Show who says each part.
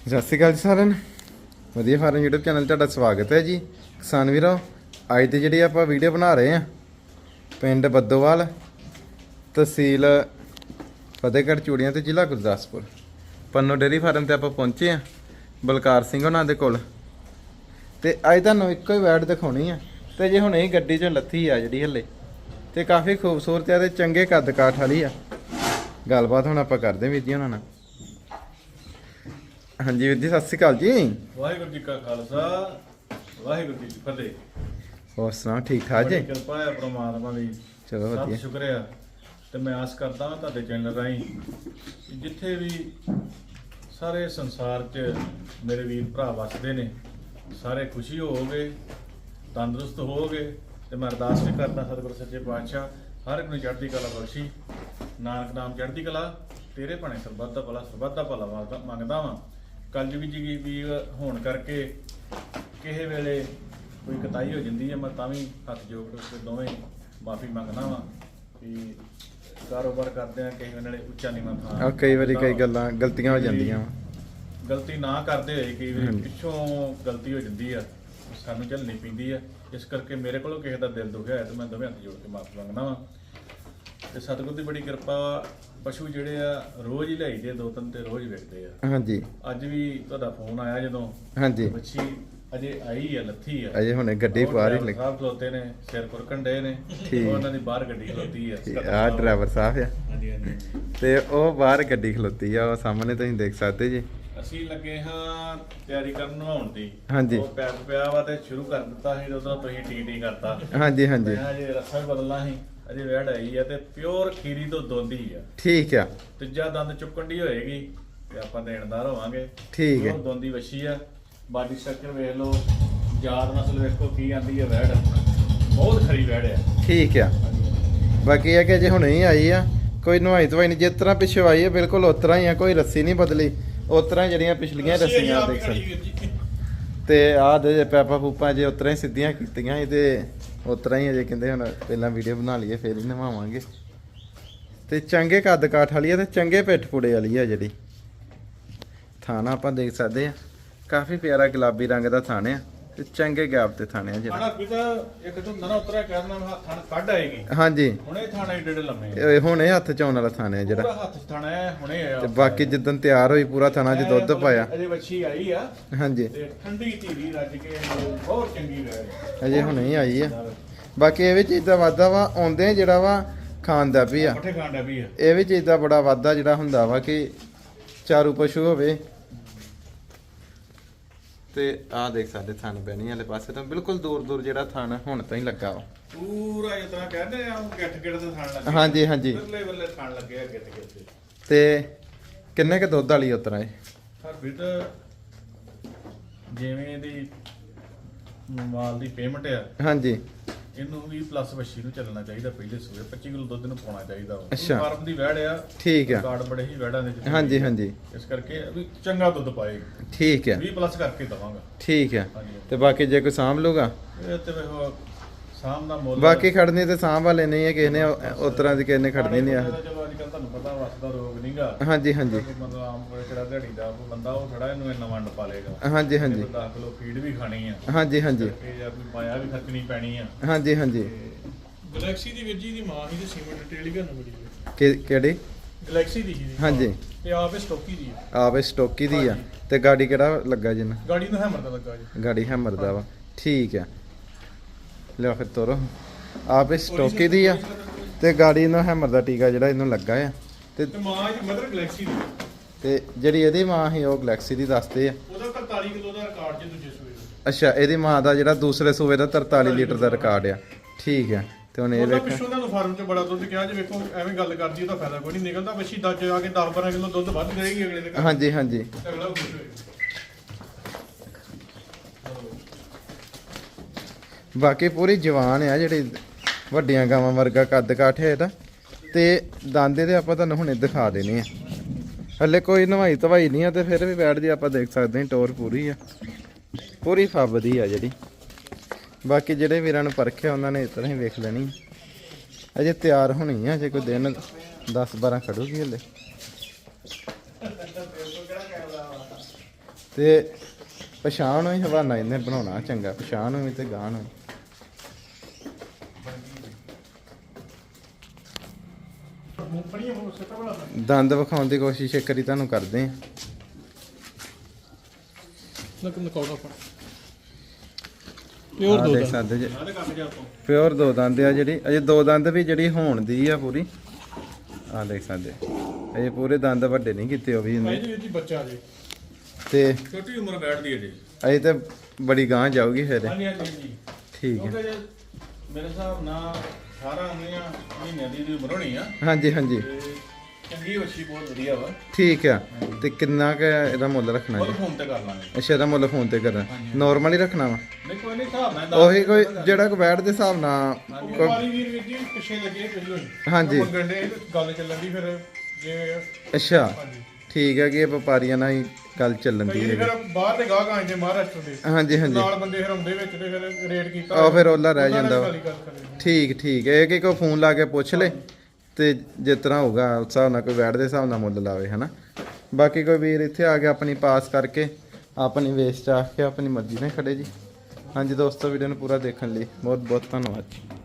Speaker 1: ਸਤਿ ਸ਼੍ਰੀ ਅਕਾਲ ਜੀ ਸਾਰਿਆਂ ਨੂੰ। ਵਧੀਆ ਫਾਰਮ YouTube ਚੈਨਲ ਤੁਹਾਡਾ ਸਵਾਗਤ ਹੈ ਜੀ। ਕਿਸਾਨ ਵੀਰੋ, ਅੱਜ ਦੀ ਜਿਹੜੀ ਆਪਾਂ ਵੀਡੀਓ ਬਣਾ ਰਹੇ ਆ ਪਿੰਡ ਬੱਦੋਵਾਲ, ਤਹਿਸੀਲ ਫਤਿਹਗੜ੍ਹ, ਚੂੜੀਆਂ ਤੇ ਜ਼ਿਲ੍ਹਾ ਗੁਰਦਾਸਪੁਰ। ਪੰਨੋ ਡੇਰੀ ਫਾਰਮ ਤੇ ਆਪਾਂ ਪਹੁੰਚੇ ਆ ਬਲਕਾਰ ਸਿੰਘ ਉਹਨਾਂ ਦੇ ਕੋਲ। ਤੇ ਅੱਜ ਤੁਹਾਨੂੰ ਇੱਕੋ ਹੀ ਵੈਡ ਦਿਖਾਉਣੀ ਆ। ਤੇ ਜੇ ਹੁਣ ਇਹ ਗੱਡੀ 'ਚੋਂ ਲੱਥੀ ਆ ਜਿਹੜੀ ਹੱਲੇ, ਤੇ ਕਾਫੀ ਖੂਬਸੂਰਤ ਆ ਤੇ ਚੰਗੇ ਕੱਦ ਕਾਠ ਵਾਲੀ ਆ। ਗੱਲਬਾਤ ਹੁਣ ਆਪਾਂ ਕਰਦੇ ਵੀਰ ਜੀ ਉਹਨਾਂ ਨਾਲ। ਹਾਂਜੀ ਵੀਰ ਜੀ ਸਤਿ ਸ਼੍ਰੀ ਅਕਾਲ ਜੀ।
Speaker 2: ਵਾਹਿਗੁਰੂ ਜੀ ਕਾ ਖਾਲਸਾ ਵਾਹਿਗੁਰੂ ਜੀ ਕੀ ਫਤਿਹ।
Speaker 1: ਹੋਰ ਸੁਣਾਓ ਠੀਕ ਠਾਕ ਜੀ?
Speaker 2: ਬੜੀ ਕਿਰਪਾ ਹੈ ਪ੍ਰਮਾਤਮਾ ਦੀ।
Speaker 1: ਚਲੋ
Speaker 2: ਸਭ
Speaker 1: ਵਧੀਆ।
Speaker 2: ਸ਼ੁਕਰੀਆ। ਤੇ ਮੈਂ ਆਸ ਕਰਦਾ ਹਾਂ ਤੁਹਾਡੇ ਚੈਨਲ ਰਾਹੀਂ ਕਿ ਜਿੱਥੇ ਵੀ ਸਾਰੇ ਸੰਸਾਰ 'ਚ ਮੇਰੇ ਵੀਰ ਭਰਾ ਵਸਦੇ ਨੇ ਸਾਰੇ ਖੁਸ਼ੀ ਹੋਵੋਗੇ ਤੰਦਰੁਸਤ ਹੋਵੋਗੇ ਤੇ ਮੈਂ ਅਰਦਾਸ ਵੀ ਕਰਦਾ ਸਤਿਗੁਰੂ ਸੱਚੇ ਪਾਤਸ਼ਾਹ ਹਰ ਇੱਕ ਨੂੰ ਚੜ੍ਹਦੀ ਕਲਾ ਬਖਸ਼ੀ। ਨਾਨਕ ਨਾਮ ਚੜ੍ਹਦੀ ਕਲਾ ਤੇਰੇ ਭਾਣੇ ਸਰਬੱਤ ਦਾ ਭਲਾ ਸਰਬੱਤ ਦਾ ਭਲਾ ਮੰਗਦਾ ਮੰਗਦਾ ਵਾਂ। ਕਲਯੁਗ ਜੀ ਵੀ ਹੋਣ ਕਰਕੇ ਕਿਸੇ ਵੇਲੇ ਕੋਈ ਕਤਾਈ ਹੋ ਜਾਂਦੀ ਹੈ ਮੈਂ ਤਾਂ ਵੀ ਹੱਥ ਜੋੜ ਕੇ ਦੋਵੇਂ ਮਾਫੀ ਮੰਗਦਾ ਵਾਂ ਕਿ ਕਾਰੋਬਾਰ ਕਰਦੇ ਆ ਕਿਸੇ ਵੇਲੇ ਉੱਚਾ ਨੀਵਾਂ ਥਾਂ
Speaker 1: ਆ ਕਈ ਵਾਰੀ ਕਈ। ਗੱਲਾਂ ਗਲਤੀਆਂ ਹੋ ਜਾਂਦੀਆਂ ਵਾ
Speaker 2: ਗਲਤੀ ਨਾ ਕਰਦੇ ਹੋਏ ਕਈ ਵਾਰੀ। ਪਿੱਛੋਂ ਗਲਤੀ ਹੋ ਜਾਂਦੀ ਆ ਸਾਨੂੰ ਝੱਲਣੀ ਪੈਂਦੀ ਆ ਇਸ ਕਰਕੇ ਮੇਰੇ ਕੋਲੋਂ ਕਿਸੇ ਦਾ ਦਿਲ ਦੁਖਿਆ ਹੈ ਤੇ ਮੈਂ ਦੋਵੇਂ ਹੱਥ ਜੋੜ ਕੇ ਮਾਫੀ ਮੰਗਦਾ ਵਾਂ ਤੇ ਸਤਿਗੁਰ ਦੀ ਬੜੀ ਕਿਰਪਾ ਵਾ ਪਸ਼ੂ ਜਿਹੜੇ ਆ ਰੋਜ਼ ਹੀ ਲਿਆਈਦੇ ਆ, ਦੋ ਤਿੰਨ ਤੇ ਰੋਜ਼ ਵੇਚਦੇ ਆ।
Speaker 1: ਹਾਂਜੀ।
Speaker 2: ਅੱਜ ਵੀ ਤੁਹਾਡਾ ਫੋਨ ਆਇਆ ਜਦੋਂ।
Speaker 1: ਹਾਂਜੀ।
Speaker 2: ਬੱਚੀ ਅਜੇ ਆਈ ਆ ਲੱਥੀ ਆ।
Speaker 1: ਅਜੇ ਹੁਣੇ ਗੱਡੀ
Speaker 2: ਉਹ
Speaker 1: ਬਾਹਰ ਹੀ
Speaker 2: driver
Speaker 1: ਲੱਗੀ।
Speaker 2: ਸਾਹਿਬ ਖਲੋਤੇ ਨੇ ਸਿਰ ਕੁਰਕਣ ਡਏ ਨੇ
Speaker 1: ਠੀਕ।
Speaker 2: ਉਹ ਉਹਨਾਂ ਦੀ ਬਾਹਰ ਗੱਡੀ ਖਲੋਤੀ ਆ।
Speaker 1: ਆ ਡਰਾਈਵਰ ਸਾਹਿਬ ਆ।
Speaker 2: ਹਾਂਜੀ ਹਾਂਜੀ
Speaker 1: ਤੇ ਉਹ ਬਾਹਰ ਗੱਡੀ ਖਲੋਤੀ ਆ ਉਹ ਸਾਹਮਣੇ ਤੁਸੀਂ ਦੇਖ ਸਕਦੇ ਜੀ।
Speaker 2: ਅਸੀਂ ਲੱਗੇ ਹਾਂ ਤਿਆਰੀ ਕਰਨ ਨਹਾਉਣ ਦੀ।
Speaker 1: ਹਾਂਜੀ।
Speaker 2: ਉਹ ਪੈਪ ਪਿਆ ਵਾ ਤੇ ਸ਼ੁਰੂ ਕਰ ਦਿੱਤਾ ਸੀ ਉਦੋਂ ਤੁਸੀਂ ਟੀ ਟੀ ਕਰਤਾ।
Speaker 1: ਹਾਂਜੀ ਹਾਂਜੀ।
Speaker 2: ਮੈਂ ਰੱਸਾ ਵੀ ਬਦਲਣਾ ਸੀ। ਅਜੇ ਵੈੜ ਆਈ ਆ ਤੇ ਪਿਓਰ ਖੀਰੀ ਤੋਂ ਦੋਂਦੀ ਆ।
Speaker 1: ਠੀਕ ਆ।
Speaker 2: ਤੀਜਾ ਦੰਦ ਚੁੱਕਣ ਦੀ ਹੋਏਗੀ ਤੇ ਆਪਾਂ ਦੇਣਦਾਰ ਹੋਵਾਂਗੇ।
Speaker 1: ਠੀਕ ਹੈ।
Speaker 2: ਦੋਂਦੀ ਵੱਛੀ ਆ। ਬਾਡੀ ਸਟਰਕਚਰ ਵੇਖ ਲਓ ਯਾਦ ਨਸਲ ਵੇਖੋ ਕੀ ਆਂਦੀ ਆ ਵੈੜ। ਬਹੁਤ ਖਰੀ ਵੈੜ ਆ।
Speaker 1: ਠੀਕ ਆ। ਬਾਕੀ ਇਹ ਕਿ ਜੇ ਹੁਣੇ ਹੀ ਆਈ ਆ ਕੋਈ ਨਵਾਈ ਧਵਾਈ ਨਹੀਂ ਜਿਸ ਤਰ੍ਹਾਂ ਪਿੱਛੋਂ ਆਈ ਆ ਬਿਲਕੁਲ ਉਸ ਤਰ੍ਹਾਂ ਹੀ ਆ ਕੋਈ ਰੱਸੀ ਨਹੀਂ ਬਦਲੀ। ਉਸ ਤਰ੍ਹਾਂ ਹੀ ਜਿਹੜੀਆਂ ਪਿਛਲੀਆਂ ਰੱਸੀਆਂ ਦੇਖ ਸਕਦੇ। ਤੇ ਆਹ ਦੇ ਪੈਪਾ ਪੂਪਾ ਜੇ ਉਤਰਾ ਹੀ ਸਿੱਧੀਆਂ ਕੀਤੀਆਂ ਤੇ ਉਤਰਾ ਹੀ ਅਜੇ ਕਹਿੰਦੇ ਹੁਣ ਪਹਿਲਾਂ ਵੀਡੀਓ ਬਣਾ ਲਈਏ, ਫਿਰ ਹੀ ਨਵਾਵਾਂਗੇ। ਤੇ ਚੰਗੇ ਕੱਦ ਕਾਠ ਵਾਲੀ ਆ ਤੇ ਚੰਗੇ ਪਿੱਠ ਪੁੜੇ ਵਾਲੀ ਆ ਜਿਹੜੀ। ਥਾਣਾ ਆਪਾਂ ਦੇਖ ਸਕਦੇ ਆ। ਕਾਫੀ ਪਿਆਰਾ ਗੁਲਾਬੀ ਰੰਗ ਦਾ ਥਾਣੇ ਆ। ਤੇ ਚੰਗੇ ਗੈਪ ਤੇ ਥਾਣੇ ਆ ਜਿਹੜਾ
Speaker 2: ਖਾਣਾ ਪੀਤਾ ਇੱਕ ਤੋਂ ਨਾ ਉਤਰਿਆ ਕਹਿਣਾ ਮੈਂ ਹੱਥਾਂ ਨਾਲ ਕੱਢ ਆਏਗੀ।
Speaker 1: ਹਾਂਜੀ।
Speaker 2: ਹੁਣੇ ਥਾਣਾ ਏਡੇ ਏਡੇ ਲੰਮੇ ਆ।
Speaker 1: ਇਹ ਹੁਣ ਇਹ ਹੱਥ ਚ ਆਉਣ ਵਾਲਾ ਥਾਣੇ ਆ ਜਿਹੜਾ।
Speaker 2: ਪੂਰਾ ਹੱਥ 'ਚ ਥਾਣਾ ਹੈ ਹੁਣੇ ਆਇਆ
Speaker 1: ਤੇ ਬਾਕੀ ਜਿੱਦਣ ਤਿਆਰ ਹੋਈ ਪੂਰਾ ਥਾਣਾ ਚ ਦੁੱਧ ਪਾਇਆ।
Speaker 2: ਅਜੇ ਵੱਛੀ ਆਈ ਆ।
Speaker 1: ਹਾਂਜੀ।
Speaker 2: ਤੇ ਠੰਡੀ ਧੀਰੀ ਰੱਜ ਕੇ ਬਹੁਤ ਚੰਗੀ ਵੈੜ
Speaker 1: ਅਜੇ ਹੁਣੇ ਹੀ ਆਈ ਆ। ਬਾਕੀ ਇਹ ਵੀ ਚੀਜ਼ ਦਾ ਵਾਧਾ ਵਾ ਆਉਂਦੇ ਜਿਹੜਾ ਵਾ ਖਾਣ ਦਾ ਵੀ ਆ।
Speaker 2: ਪੱਠੇ ਖਾਂਡਾ ਵੀ ਆ।
Speaker 1: ਇਹ ਵੀ ਚੀਜ਼ ਦਾ ਬੜਾ ਵਾਧਾ ਜਿਹੜਾ ਹੁੰਦਾ ਵਾ ਕਿ ਚਾਰੂ ਪਸ਼ੂ ਹੋਵੇ ਤੇ ਆਹ ਦੇਖ ਸਾਡੇ ਥਣ ਬੈਣੀ ਵਾਲੇ ਪਾਸੇ ਤਾਂ ਬਿਲਕੁਲ ਦੂਰ ਦੂਰ ਜਿਹੜਾ ਥਣ ਹੁਣ ਤਾਂ ਹੀ ਲੱਗਾ ਵਾ
Speaker 2: ਪੂਰਾ ਤਰ੍ਹਾਂ ਕਹਿੰਦੇ ਆ ਉਹ ਗਿੱਠ ਗਿੱਠ ਦੇ ਥਾਣ ਲੱਗੇ
Speaker 1: ਹਾਂਜੀ ਹਾਂਜੀ।
Speaker 2: ਬੱਲੇ ਬੱਲੇ ਥਾਣ ਲੱਗੇ ਆ ਦੇ
Speaker 1: ਤੇ। ਕਿੰਨੇ ਕ ਦੁੱਧ ਵਾਲੀ ਉਤਰਾ ਇਹ?
Speaker 2: ਵੀ ਤਾਂ ਜਿਵੇਂ ਇਹਦੀ ਮਾਲ ਦੀ ਪੇਮੈਂਟ ਆ।
Speaker 1: ਹਾਂਜੀ।
Speaker 2: ਇਹਨੂੰ ਵੀ ਪਲੱਸ ਵੱਛੀ ਨੂੰ ਚੱਲਣਾ ਚਾਹੀਦਾ ਪਹਿਲੇ ਸੂਏ 25 ਕਿਲੋ ਦੁੱਧ ਨੂੰ ਪਾਉਣਾ ਚਾਹੀਦਾ ਵਾ।
Speaker 1: ਅੱਛਾ।
Speaker 2: ਫਾਰਮ ਦੀ ਵੈੜ ਆ
Speaker 1: ਠੀਕ ਆ।
Speaker 2: ਕਾਰਡ ਬੜੇ ਹੀ ਵੈੜਾਂ ਦੇ ਜਿੱਥੇ
Speaker 1: ਹਾਂਜੀ ਹਾਂਜੀ।
Speaker 2: ਇਸ ਕਰਕੇ ਵੀ ਚੰਗਾ ਦੁੱਧ ਪਾਏਗੀ
Speaker 1: ਠੀਕ ਆ।
Speaker 2: 20 ਪਲੱਸ ਕਰਕੇ ਦਵਾਂਗਾ।
Speaker 1: ਠੀਕ ਆ।
Speaker 2: ਹਾਂਜੀ।
Speaker 1: ਤੇ ਬਾਕੀ ਜੇ ਕੋਈ ਸਾਂਭ ਲੂਗਾ
Speaker 2: ਇਹ ਤੇ ਵੇਖੋ ਸਾਮ ਦਾ ਮੁੱਲ
Speaker 1: ਬਾਕੀ ਖੜਨੀ ਤੇ ਸਾਂਭ ਵਾਲੇ ਨਹੀਂ ਹੈ ਕਿਸੇ ਨੇ ਉਸ ਤਰ੍ਹਾਂ ਦੀ ਕਿਸੇ ਨੇ ਖੜਨੀ ਨਹੀਂ ਆ।
Speaker 2: ਚਲੋ ਅੱਜ ਕੱਲ ਤੁਹਾਨੂੰ ਪਤਾ ਵਸਦਾ ਰੋਗ ਨਹੀਂਗਾ
Speaker 1: ਹਾਂਜੀ ਹਾਂਜੀ।
Speaker 2: ਮਤਲਬ ਆਮ ਕੋਈ ਕਿਹੜਾ ਦਿਹਾੜੀ ਦਾ ਬੰਦਾ ਉਹ ਥੋੜਾ ਇਹਨੂੰ ਇੰਨਾ ਵੰਡ ਪਾ ਲੇਗਾ
Speaker 1: ਹਾਂਜੀ ਹਾਂਜੀ।
Speaker 2: 10 ਕਿਲੋ ਫੀਡ ਵੀ ਖਾਣੀ ਆ।
Speaker 1: ਹਾਂਜੀ ਹਾਂਜੀ।
Speaker 2: ਤੇ ਜਾਂ ਕੋਈ ਪਾਇਆ ਵੀ ਖਰਚਣੀ ਪੈਣੀ ਆ।
Speaker 1: ਹਾਂਜੀ ਹਾਂਜੀ।
Speaker 3: ਗਲੈਕਸੀ ਦੀ ਵੀਰ ਜੀ ਦੀ ਮਾਂ ਹੀ ਤੇ ਸੀਮੈਂਟ ਟੇਲੀਗਨ ਬੜੀ ਹੈ
Speaker 1: ਕਿ- ਕਿਹੜੀ?
Speaker 3: ਗਲੈਕਸੀ ਦੀ ਦੀ
Speaker 1: ਹਾਂਜੀ।
Speaker 3: ਤੇ ਆਪੇ ਸਟੋਕੀ ਦੀ ਹੈ
Speaker 1: ਆਪੇ ਸਟੋਕੀ ਦੀ ਆ। ਤੇ ਗਾੜੀ ਕਿਹੜਾ ਲੱਗਾ ਜਿੰਨਾ
Speaker 3: ਗਾੜੀ ਨੂੰ ਹੈਮਰ ਦਾ ਲੱਗਾ ਜੀ।
Speaker 1: ਗਾੜੀ ਹੈਮਰ ਦਾ ਵਾ। ਠੀਕ ਆ। ਲਿਆ ਫਿਰ ਤੋਰੋ। ਆਪੇ ਸਟੋਕੀ ਦੀ ਆ ਤੇ ਗਾੜੀ ਨੂੰ ਹੈਮਰ ਦਾ ਟੀਕਾ ਜਿਹੜਾ ਇਹਨੂੰ ਲੱਗਾ ਆ। ਤੇ
Speaker 3: ਮਾਂ ਜੀ ਮਦਰ ਗਲੈਕਸੀ ਦੀ।
Speaker 1: ਤੇ ਜਿਹੜੀ ਇਹਦੀ ਮਾਂ ਸੀ ਉਹ ਗਲੈਕਸੀ ਦੀ ਦੱਸਦੇ ਆ।
Speaker 3: ਉਹਦਾ 43 ਕਿਲੋ ਦਾ ਰਿਕਾਰਡ ਜੇ ਦੂਜੇ ਸੂਏ ਦਾ।
Speaker 1: ਅੱਛਾ ਇਹਦੀ ਮਾਂ ਦਾ ਜਿਹੜਾ ਦੂਸਰੇ ਸੂਬੇ ਦਾ 43 ਲੀਟਰ ਦਾ ਰਿਕਾਰਡ ਆ। ਠੀਕ ਆ। ਤੇ ਹੁਣ ਇਹ ਵੇਖ
Speaker 3: ਪਿੱਛੋਂ ਤੁਹਾਨੂੰ ਫਾਰਮ 'ਚ ਬੜਾ ਦੁੱਧ ਕਿਹਾ ਜੇ ਵੇਖੋ ਐਵੇਂ ਗੱਲ ਕਰਦੀ ਉਹਦਾ ਫਾਇਦਾ ਕੋਈ ਨਹੀਂ। ਨਿਕਲਦਾ ਬੱਚੀ ਦੱਜ ਆ ਕੇ 10 12 ਕਿਲੋ ਦੁੱਧ ਵੱਧ ਦੇਗੀ ਅਗਲੇ ਦੇ
Speaker 1: ਹਾਂਜੀ ਹਾਂਜੀ।
Speaker 3: ਅਗਲਾ ਖੁਸ਼ ਹੋਏਗਾ।
Speaker 1: ਬਾਕੀ ਪੂਰੀ ਜਵਾਨ ਆ ਜਿਹੜੇ ਵੱਡੀਆਂ ਗਾਵਾਂ ਵਰਗਾ ਕੱਦ ਕਾਠ ਹੈ ਇਹਦਾ। ਤੇ ਦਾੰਦੇ ਦੇ ਆਪਾਂ ਤੁਹਾਨੂੰ ਹੁਣੇ ਦਿਖਾ ਦੇਣੇ ਆ। ਹੱਲੇ ਕੋਈ ਨਵਾਈ ਧਵਾਈ ਨਹੀਂ ਆ ਤੇ ਫਿਰ ਵੀ ਬੈਠ ਜੀ ਆਪਾਂ ਦੇਖ ਸਕਦੇ ਹਾਂ, ਟੋਰ ਪੂਰੀ ਆ। ਪੂਰੀ ਫੱਬਦੀ ਆ ਜਿਹੜੀ। ਬਾਕੀ ਜਿਹੜੇ ਵੀਰਾਂ ਨੂੰ ਪਰਖਿਆ, ਉਹਨਾਂ ਨੇ ਇਸ ਤਰ੍ਹਾਂ ਹੀ ਵੇਖ ਲੈਣੀ ਅਜੇ ਤਿਆਰ ਹੋਣੀ ਆ ਜੇ ਕੋਈ ਦਿਨ 10 12 ਖੜੂਗੀ ਹੱਲੇ। ਤੇ ਪਛਾਣ ਹੋਈ, ਹਵਾਨਾ ਇਹਨੇ ਬਣਾਉਣਾ, ਚੰਗਾ ਪਛਾਣ ਨੂੰ ਵੀ ਤੇ ਗਾਂ ਨੂੰ ਵੀ।
Speaker 3: ਮੂੰਗਫਲੀਆਂ ਹੋ ਸੱਤਾ ਬਣਾ
Speaker 1: ਦੰਦ ਵਿਖਾਉਣ ਦੀ ਕੋਸ਼ਿਸ਼ ਇੱਕ ਵਾਰੀ ਤੁਹਾਨੂੰ ਕਰਦੇ ਆ
Speaker 3: ਪਾ ਪਿਓਰ ਦੋ
Speaker 1: ਦੇਖ
Speaker 3: ਦਾ
Speaker 1: ਸਕਦੇ ਜੇ।
Speaker 3: ਆਦੇ ਕੰਮ ਜਾ ਤੋਂ
Speaker 1: ਪਿਓਰ ਦੋ ਦੰਦ ਆ ਜਿਹੜੀ ਅਜੇ ਦੋ ਦੰਦ ਵੀ ਜਿਹੜੀ ਹੋਣ ਦੀ ਆ ਪੂਰੀ। ਆ ਦੇਖ ਸਕਦੇ। ਅਜੇ ਪੂਰੇ ਦੰਦ ਵੱਡੇ ਨਹੀਂ ਕੀਤੇ ਉਹ ਵੀ ਇਹਨੇ।
Speaker 3: ਜੀ ਜੀ ਬੱਚਾ ਜੀ।
Speaker 1: ਤੇ
Speaker 2: ਛੋਟੀ ਉਮਰ ਬੈਠਦੀ ਹੈ ਜੀ।
Speaker 1: ਅਜੇ ਤੇ ਬੜੀ ਗਾਂ ਜਾਊਗੀ ਫਿਰ।
Speaker 2: ਹਾਂਜੀ ਹਾਂਜੀ ਜੀ
Speaker 1: ਠੀਕ ਹੈ।
Speaker 2: ਮੇਰੇ ਹਿਸਾਬ ਨਾਲ 18 19 ਮਹੀਨਿਆਂ ਦੀ ਦੀ ਉਮਰ ਹੋਣੀ ਆ।
Speaker 1: ਹਾਂਜੀ ਹਾਂਜੀ।
Speaker 2: ਤੇ ਚੰਗੀ ਵੱਛੀ ਬਹੁਤ ਵਧੀਆ ਵਾ।
Speaker 1: ਠੀਕ ਆ। ਤੇ ਕਿੰਨਾ ਕੁ ਇਹਦਾ ਮੁੱਲ ਰੱਖਣਾ ਜੀ?
Speaker 2: ਫੋਨ ਤੇ ਕਰ ਲਾਂਗੇ।
Speaker 1: ਅੱਛਾ ਇਹਦਾ ਮੁੱਲ ਫੋਨ ਤੇ ਕਰਨਾ ਨਾਰਮਲ ਹੀ ਰੱਖਣਾ ਵਾ?
Speaker 2: ਨਹੀਂ ਕੋਈ ਨਹੀਂ ਹਿਸਾਬ ਨਾਲ
Speaker 1: ਉਹੀ ਕੋਈ ਜਿਹੜਾ ਕੋ ਬੈਠ ਦੇ ਹਿਸਾਬ ਨਾਲ ਕੋਈ
Speaker 3: ਵਪਾਰੀ ਵੀਰ ਵੀਰ ਜੀ ਪਿੱਛੇ ਲੱਗੇ ਪਹਿਲੋਂ ਹੀ
Speaker 1: ਹਾਂਜੀ।
Speaker 3: ਮੰਗਣ ਦੇ ਗੱਲ ਚੱਲਣ ਦੀ ਫਿਰ ਜੇ
Speaker 1: ਅੱਛਾ।
Speaker 3: ਹਾਂਜੀ।
Speaker 1: ਠੀਕ ਹੈ ਕਿ ਇਹ ਵਪਾਰੀਆਂ ਨਾਲ ਹੀ ਗੱਲ ਚੱਲਣ ਦੀ ਹੈ
Speaker 3: ਫਿਰ ਬਾਹਰ ਦੇ ਗਾਹਕ ਆਏ ਨੇ ਮਹਾਰਾਸ਼ਟਰ ਦੇ।
Speaker 1: ਹਾਂਜੀ ਹਾਂਜੀ।
Speaker 3: ਨਾਲ ਬੰਦੇ ਫਿਰ ਆਉਂਦੇ ਵਿੱਚ ਤੇ ਫਿਰ ਰੇਟ ਕੀਤਾ।
Speaker 1: ਆਹ ਫਿਰ ਉਹਲਾ ਰਹਿ ਜਾਂਦਾ। ਵਾ। ਠੀਕ ਠੀਕ। ਇਹ ਕਿ ਕੋਈ ਫੋਨ ਲਾ ਕੇ ਪੁੱਛ ਲੈ ਤੇ ਜਿਸ ਤਰ੍ਹਾਂ ਹੋਊਗਾ ਉਸ ਹਿਸਾਬ ਨਾਲ ਕੋਈ ਬੈਠ ਦੇ ਹਿਸਾਬ ਨਾਲ ਮੁੱਲ ਲਾਵੇ ਹਨਾ? ਬਾਕੀ ਕੋਈ ਵੀਰ ਇੱਥੇ ਆ ਕੇ ਆਪਣੀ ਪਾਸ ਕਰਕੇ ਆਪਣੀ ਵੇਸਟ ਆ ਕੇ ਆਪਣੀ ਮਰਜ਼ੀ ਨਾਲ ਖੜੇ ਜੀ। ਹਾਂਜੀ ਦੋਸਤੋ ਵੀਡੀਓ ਨੂੰ ਪੂਰਾ ਦੇਖਣ ਲਈ ਬਹੁਤ ਬਹੁਤ ਧੰਨਵਾਦ ਜੀ।